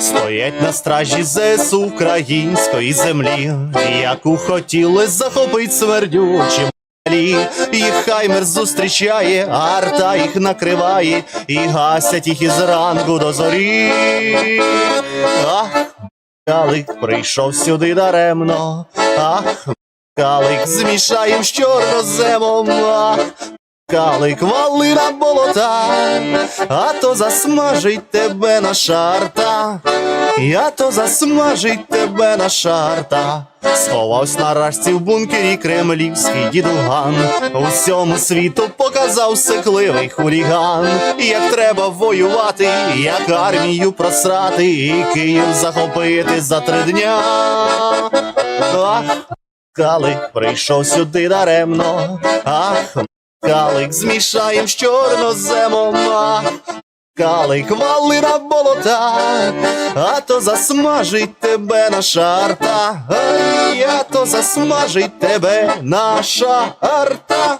стоять на стражі ЗС української землі, яку хотіли захопить смердючі малі. Їх хаймер зустрічає, арта їх накриває, і гасять їх із ранку до зорі. Ах, Калик прийшов сюди даремно, ах, Калик змішаєм з чорноземом, ах, Калик вали на болота, а то засмажить тебе на шарта, я то засмажить тебе на шарта. Сховавсь на рашці в бункері кремлівський дідуган. Усьому світу показав секливий хуліган. Як треба воювати, як армію просрати, і Київ захопити за три дня. Ах, Калик прийшов сюди даремно. Ах, Калик змішаєм з чорноземом. Ах, Калик вали на болота, а то засмажить тебе наша арта, а то засмажить тебе наша шарта.